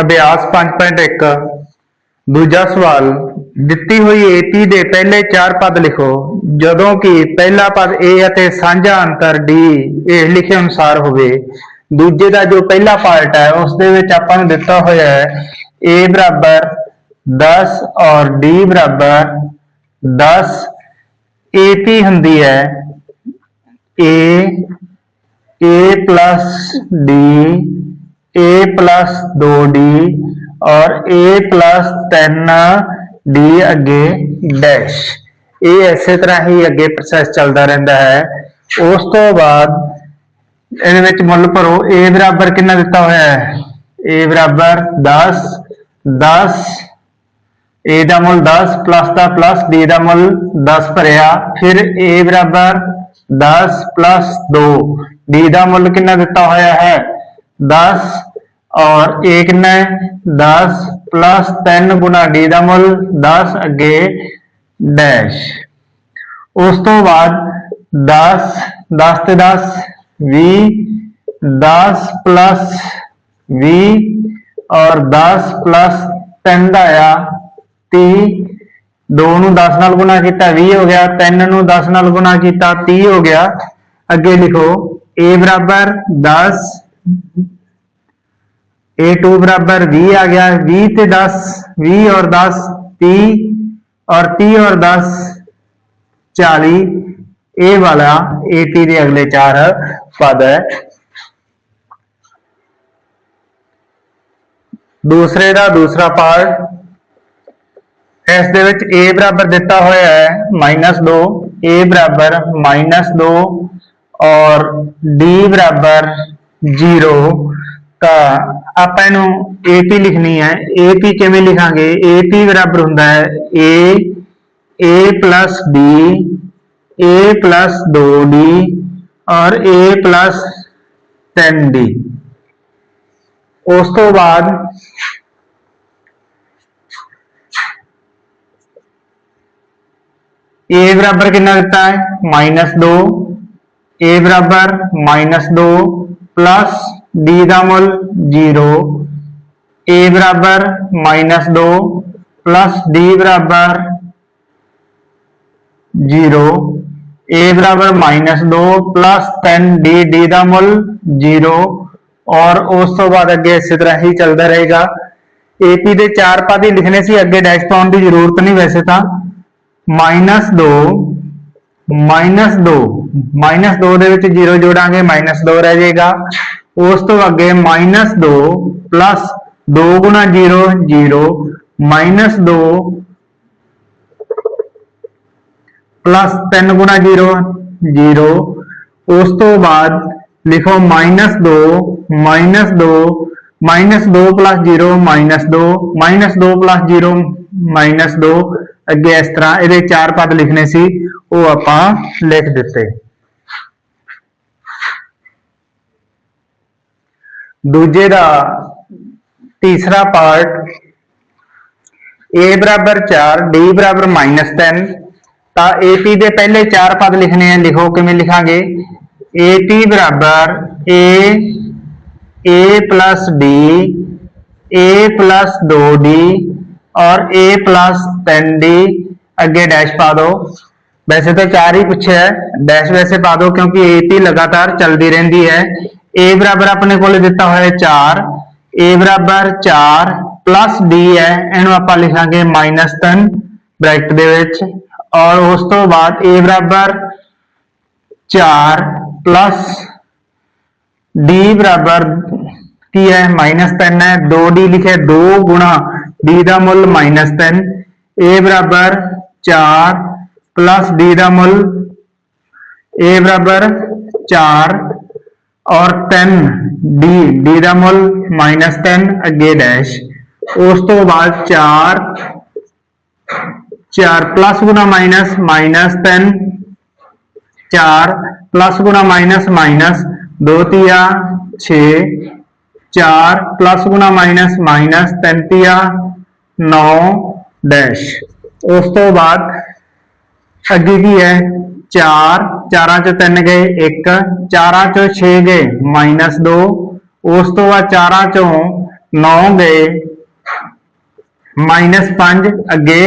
ਅਭਿਆਸ 5.1 ਦੂਜਾ ਸਵਾਲ, ਦਿੱਤੀ ਹੋਈ ਏਪੀ ਦੇ ਪਹਿਲੇ ਚਾਰ ਪਦ ਲਿਖੋ, ਜਦੋਂ ਕਿ ਪਹਿਲਾ ਪਦ a ਅਤੇ ਸਾਂਝਾ ਅੰਤਰ d, ਇਹ ਲਿਖੇ ਅਨੁਸਾਰ ਹੋਵੇ। ਦੂਜੇ ਦਾ ਜੋ ਪਹਿਲਾ ਪਾਰਟ ਹੈ, ਉਸ ਦੇ ਵਿੱਚ ਆਪਾਂ ਨੂੰ ਦਿੱਤਾ ਹੋਇਆ ਹੈ, a ਬਰਾਬਰ 10 ਔਰ d ਬਰਾਬਰ 10 ap ਹੁੰਦੀ ਹੈ a a plus d a plus 2d ਔਰ a plus 3d ਅੱਗੇ ਡੈਸ਼ ਇਹ ਇਸੇ ਤਰ੍ਹਾਂ ਹੀ ਅੱਗੇ ਪ੍ਰੋਸੈਸ ਚੱਲਦਾ ਰਹਿੰਦਾ ਹੈ ਉਸ ਤੋਂ ਬਾਅਦ ਇਹਦੇ ਵਿੱਚ ਮੁੱਲ ਭਰੋ a ਬਰਾਬਰ ਕਿੰਨਾ ਦਿੱਤਾ ਹੋਇਆ ਹੈ a ਬਰਾਬਰ 10 10 a ਦਾ ਮੁੱਲ 10 ਪਲੱਸ ਦਾ ਪਲੱਸ d ਦਾ ਮੁੱਲ 10 ਭਰਿਆ ਫਿਰ a ਬਰਾਬਰ 10 ਪਲੱਸ 2 d ਦਾ ਮੁੱਲ ਕਿੰਨਾ ਦਿੱਤਾ ਹੋਇਆ ਹੈ 10 ਔਰ a ਕਿੰਨਾ ਹੈ 10 ਪਲੱਸ 3 ਗੁਣਾ d ਦਾ ਮੁੱਲ 10 ਅੱਗੇ ਡੈਸ਼ ਉਸ ਤੋਂ ਬਾਅਦ 10 10 ਤੇ 10 20 10 ਪਲੱਸ 20 ਔਰ 10 ਪਲੱਸ 3 ਦਾ ਆ 30 2 ਨੂੰ 10 ਨਾਲ ਗੁਣਾ ਕੀਤਾ 20 ਹੋ ਗਿਆ 3 ਨੂੰ 10 ਨਾਲ ਗੁਣਾ ਕੀਤਾ 30 ਹੋ ਗਿਆ ਅੱਗੇ ਲਿਖੋ a ए टू बराबर वी आ गया वी ते दस वी और दस ती और ती और दस चाली ए वाला ए टी अगले चार पद है। दूसरे का दूसरा पार्ट इस ए बराबर दिता हुआ है माइनस दो। ए बराबर माइनस दो और डी बराबर ज़ीरो ਤਾਂ ਆਪਾਂ ਇਹਨੂੰ AP ਲਿਖਣੀ ਹੈ AP ਕਿਵੇਂ ਲਿਖਾਂਗੇ AP ਬਰਾਬਰ ਹੁੰਦਾ ਹੈ A A plus D A plus 2D ਔਰ A plus 10D ਉਸ ਤੋਂ ਬਾਅਦ A ਬਰਾਬਰ ਕਿੰਨਾ ਦਿੱਤਾ ਹੈ -2 A ਬਰਾਬਰ डी का मुल ज़ीरो ए बराबर माइनस दो, प्लस डी बराबर ज़ीरो ए बराबर माइनस दो, प्लस तीन डी डी का मुल ज़ीरो, और उस तो बाद अगे इस तरह ही चलता रहेगा। एपी के चार पद ही लिखने से अगे डैश पाने की ज़रूरत नहीं वैसे तो माइनस दो माइनस दो माइनस दो ज़ीरो जोड़ा माइनस दो रह जाएगा। ਉਸ ਤੋਂ ਅੱਗੇ ਮਾਈਨਸ 2 ਪਲੱਸ 2 ਗੁਣਾ 0 0 ਮਾਈਨਸ 2 ਪਲੱਸ 3 ਗੁਣਾ 0 0 ਉਸ ਤੋਂ ਬਾਅਦ ਲਿਖੋ minus 2 minus 2 minus 2 plus 0 minus 2 minus 2 plus 0 minus 2 ਅੱਗੇ ਇਸ ਤਰ੍ਹਾਂ ਇਹਦੇ ਚਾਰ ਪਦ ਲਿਖਣੇ ਸੀ, ਉਹ ਆਪਾਂ ਲਿਖ ਦਿੱਤੇ। ਦੂਜੇ ਦਾ ਤੀਸਰਾ ਪਾਰਟ a ਬਰਾਬਰ 4 d ਬਰਾਬਰ -3 ਤਾਂ AP ਦੇ ਪਹਿਲੇ ਚਾਰ ਪਦ ਲਿਖਣੇ ਆ ਲਿਖੋ ਕਿਵੇਂ ਲਿਖਾਂਗੇ AP ਬਰਾਬਰ a a plus d a plus 2d ਔਰ a plus 3d ਅੱਗੇ ਡੈਸ਼ ਪਾ ਦਿਓ ਵੈਸੇ ਤਾਂ ਚਾਰ ਹੀ ਪੁੱਛਿਆ ਹੈ ਡੈਸ਼ ਵੈਸੇ ਪਾ ਦਿਓ ਕਿਉਂਕਿ AP ਲਗਾਤਾਰ ਚੱਲਦੀ ਰਹਿੰਦੀ ਹੈ a ਬਰਾਬਰ ਆਪਣੇ ਕੋਲੇ ਦਿੱਤਾ ਹੋਇਆ 4 a ਬਰਾਬਰ 4 ਪਲੱਸ d ਹੈ ਇਹਨੂੰ ਆਪਾਂ ਲਿਖਾਂਗੇ -3 ਬ੍ਰੈਕਟ ਦੇ ਵਿੱਚ ਔਰ ਉਸ ਤੋਂ ਬਾਅਦ a ਬਰਾਬਰ 4 ਪਲੱਸ d ਬਰਾਬਰ ਕੀ ਹੈ -3 ਹੈ 2d ਲਿਖਿਆ 2 ਗੁਣਾ d ਦਾ ਮੁੱਲ -3 a ਬਰਾਬਰ 4 ਪਲੱਸ d ਦਾ ਮੁੱਲ a ਬਰਾਬਰ 4 ਔਰ 3 d d ਦਾ ਮੁੱਲ -3 ਅੱਗੇ ਡੈਸ਼ ਉਸ ਤੋਂ ਬਾਅਦ 4 4 ਪਲੱਸ ਗੁਣਾ ਮਾਈਨਸ ਮਾਈਨਸ 3 4 ਪਲੱਸ ਗੁਣਾ ਮਾਈਨਸ ਮਾਈਨਸ 2 ਤੀਆ 6 4 ਪਲੱਸ ਗੁਣਾ ਮਾਈਨਸ ਮਾਈਨਸ 3 ਤੀਆ 9 ਡੈਸ਼ ਉਸ ਤੋਂ ਬਾਅਦ ਅੱਗੇ ਕੀ ਹੈ 4 ਚਾਰਾਂ ਚੋਂ 3 ਗਏ 1 ਚਾਰਾਂ ਚੋਂ 6 ਗਏ -2 ਉਸ ਤੋਂ ਬਾਅਦ ਚਾਰਾਂ ਚੋਂ 9 ਗਏ, ਮਾਈਨਸ 5 ਅੱਗੇ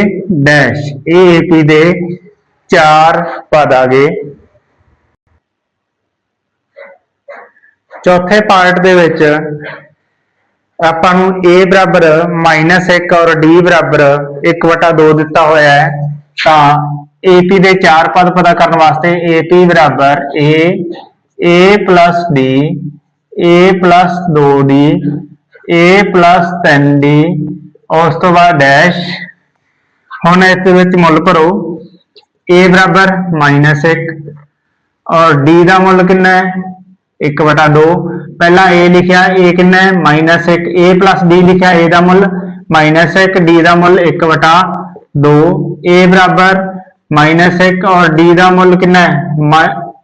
ਡੈਸ਼। ਇਹ ਏਪੀ ਦੇ ਚਾਰ ਪਦ ਆ ਗਏ। ਚੌਥੇ ਪਾਰਟ ਦੇ ਵਿੱਚ ਆਪਾਂ ਨੂੰ a ਬਰਾਬਰ -1 ਔਰ d ਬਰਾਬਰ 1/2 ਦਿੱਤਾ ਹੋਇਆ ਹੈ, ਤਾਂ AP ਦੇ ਚਾਰ ਪਦ ਪਤਾ ਕਰਨ ਵਾਸਤੇ AP ਬਰਾਬਰ a a d, a 2d a 3d ਉਸ ਤੋਂ ਬਾਅਦ ਡੈਸ਼ ਹੁਣ ਇਸ ਦੇ ਵਿੱਚ ਮੁੱਲ ਭਰੋ। A ਬਰਾਬਰ -1 ਔਰ d ਦਾ ਮੁੱਲ ਕਿੰਨਾ ਹੈ? 1 ਵਟਾ 2 ਪਹਿਲਾਂ a ਲਿਖਿਆ, a ਕਿੰਨਾ ਹੈ? -1 a d ਲਿਖਿਆ, a ਦਾ ਮੁੱਲ -1 d ਦਾ ਮੁੱਲ 1 ਵਟਾ 2 a ਬਰਾਬਰ -1 ਔਰ d ਦਾ ਮੁੱਲ ਕਿੰਨਾ ਹੈ?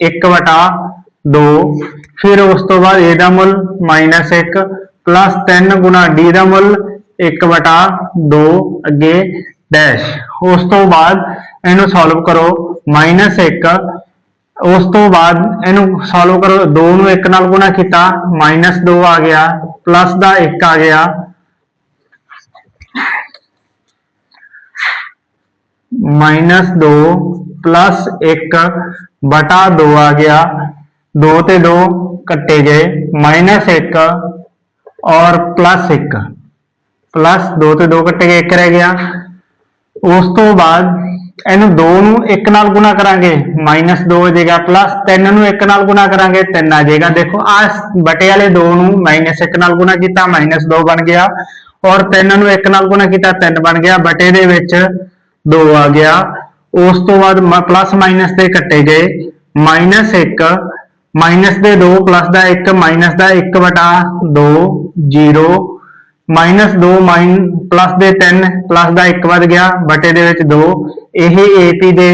1 ਵਟਾ 2 ਫਿਰ ਉਸ ਤੋਂ ਬਾਅਦ a ਦਾ ਮੁੱਲ -1 ਪਲੱਸ 3 ਗੁਣਾ d ਦਾ ਮੁੱਲ 1 ਵਟਾ 2 ਅੱਗੇ ਡੈਸ਼ ਉਸ ਤੋਂ ਬਾਅਦ ਇਹਨੂੰ ਸੋਲਵ ਕਰੋ -1 ਉਸ ਤੋਂ ਬਾਅਦ ਇਹਨੂੰ ਸੋਲਵ ਕਰੋ 2 ਨੂੰ 1 ਨਾਲ ਗੁਣਾ ਕੀਤਾ -2 ਆ ਗਿਆ, ਪਲੱਸ ਦਾ 1 ਆ ਗਿਆ। ਮਾਈਨਸ -2 ਪਲੱਸ 1 ਬਟਾ 2 ਆ ਗਿਆ 2 ਤੇ 2 ਕੱਟੇ ਗਏ -1 ਔਰ ਪਲੱਸ 1 ਪਲੱਸ 2 ਤੇ 2 ਕੱਟੇ ਗਏ 1 ਰਹਿ ਗਿਆ ਉਸ ਤੋਂ ਬਾਅਦ ਇਹਨੂੰ 2 ਨੂੰ 1 ਨਾਲ ਗੁਣਾ ਕਰਾਂਗੇ -2 ਹੋ ਜਾਏਗਾ ਪਲੱਸ 3 ਨੂੰ 1 ਨਾਲ ਗੁਣਾ ਕਰਾਂਗੇ 3 ਆ ਜਾਏਗਾ ਦੇਖੋ ਆ ਬਟੇ ਵਾਲੇ 2 ਨੂੰ -1 ਨਾਲ ਗੁਣਾ ਕੀਤਾ -2 ਬਣ ਗਿਆ ਔਰ 3 ਨੂੰ 1 ਨਾਲ ਗੁਣਾ ਕੀਤਾ 3 ਬਣ ਗਿਆ ਬਟੇ ਦੇ ਵਿੱਚ 2 ਆ ਗਿਆ। ਉਸ ਤੋਂ ਬਾਅਦ ਪਲੱਸ ਮਾਈਨਸ ਦੇ ਕੱਟੇ ਗਏ। ਮਾਈਨਸ -1 ਮਾਈਨਸ ਦੇ 2 ਪਲੱਸ ਦਾ 1 ਮਾਈਨਸ ਦਾ 1 ਵਟਾ 2 0 ਮਾਈਨਸ 2 ਮਾਈਨ ਪਲੱਸ ਦੇ 3 ਪਲੱਸ ਦਾ 1 ਵੱਧ ਗਿਆ ਬਟੇ ਦੇ ਵਿੱਚ 2 ਇਹ AP ਦੇ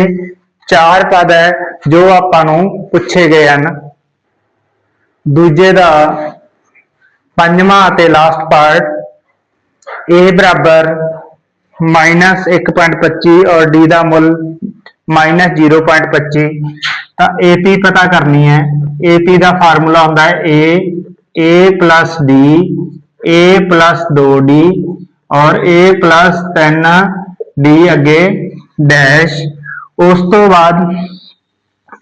ਚਾਰ ਪਦ ਹੈ, ਜੋ ਆਪਾਂ ਨੂੰ ਪੁੱਛੇ ਗਏ ਹਨ। ਦੂਜੇ ਦਾ ਪੰਜਵਾਂ ਅਤੇ ਲਾਸਟ ਪਾਰਟ a ਬਰਾਬਰ ਮਾਈਨਸ 1.25 ਔਰ d ਦਾ ਮੁੱਲ ਮਾਈਨਸ 0.25 ਤਾਂ AP ਪਤਾ ਕਰਨੀ ਹੈ AP ਦਾ ਫਾਰਮੂਲਾ ਹੁੰਦਾ ਹੈ a a plus d a plus 2d ਔਰ a plus 3d ਅੱਗੇ ਡੈਸ਼ ਉਸ ਤੋਂ ਬਾਅਦ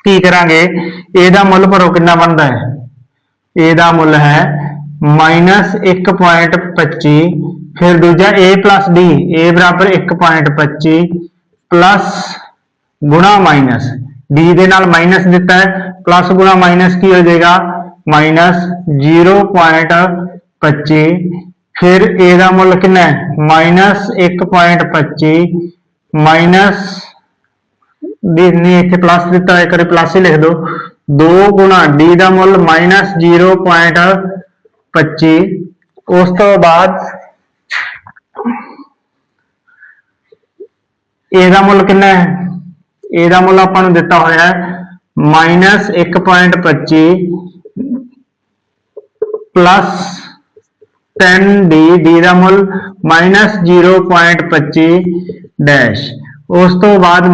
ਕੀ ਕਰਾਂਗੇ a ਦਾ ਮੁੱਲ ਭਰੋ ਕਿੰਨਾ ਬਣਦਾ ਹੈ a ਦਾ ਮੁੱਲ ਹੈ माइनस एक पॉइंट पच्ची फिर दूजा ए प्लस डी ए बराबर एक पॉइंट पच्ची प्लस गुणा माइनस। डी दे माइनस दिता है प्लस गुणा माइनस की हो जाएगा? माइनस ज़ीरो पॉइंट पच्ची फिर ए का मुल कि माइनस एक पॉइंट पच्ची माइनस इतने प्लस दिता एक प्लस ही लिख दो, गुणा डी का मुल माइनस ज़ीरो पॉइंट पच्ची उस तो बाद मुल कि ए मुल आपको दिता हुआ है माइनस एक पॉइंट पच्ची प्लस टेन डी डी का मुल माइनस ज़ीरो पॉइंट पच्ची डैश। उस तो बाद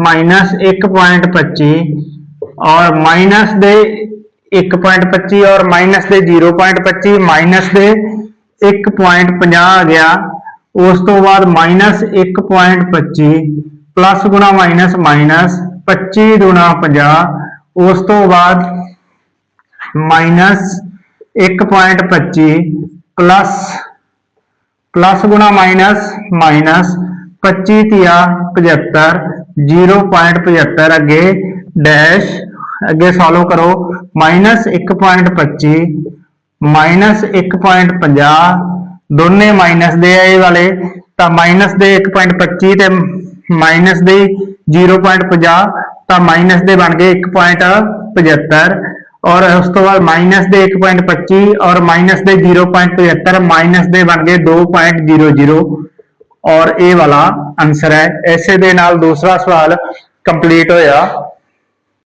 माइनस एक पॉइंट पच्ची और माइनस दे 1.25 ਔਰ ਮਾਈਨਸ ਦੇ 0.25 ਮਾਈਨਸ ਦੇ 1.50 ਆ ਗਿਆ। ਉਸ ਤੋਂ ਬਾਅਦ ਮਾਈਨਸ 1.25 ਪਲੱਸ ਗੁਣਾ ਮਾਈਨਸ ਮਾਈਨਸ 25 ਗੁਣਾ 50 ਉਸ ਤੋਂ ਬਾਅਦ ਮਾਈਨਸ 1.25 ਪਲੱਸ ਪਲੱਸ ਗੁਣਾ ਮਾਈਨਸ ਮਾਈਨਸ 25 ਤੀਆ 75 0.75 ਅੱਗੇ ਡੈਸ਼ ਅੱਗੇ ਸੋਲਵ ਕਰੋ। ਮਾਈਨਸ 1.25 ਮਾਈਨਸ 1.50 ਦੋਨੇ ਮਾਈਨਸ ਦੇ ਆ ਇਹ ਵਾਲੇ। ਤਾਂ ਮਾਈਨਸ ਦੇ 1.25 ਤੇ ਮਾਈਨਸ ਦੇ 0.50 ਤਾਂ ਮਾਈਨਸ ਦੇ ਬਣ ਗਏ 1.75 ਔਰ ਉਸ ਤੋਂ ਬਾਅਦ ਮਾਈਨਸ ਦੇ 1.25 ਔਰ ਮਾਈਨਸ ਦੇ 0.75 ਮਾਈਨਸ ਦੇ ਬਣ ਗਏ 2.00 ਔਰ ਇਹ ਵਾਲਾ ਆਨਸਰ ਹੈ। ਇਸੇ ਦੇ ਨਾਲ ਦੂਸਰਾ ਸਵਾਲ ਕੰਪਲੀਟ ਹੋਇਆ।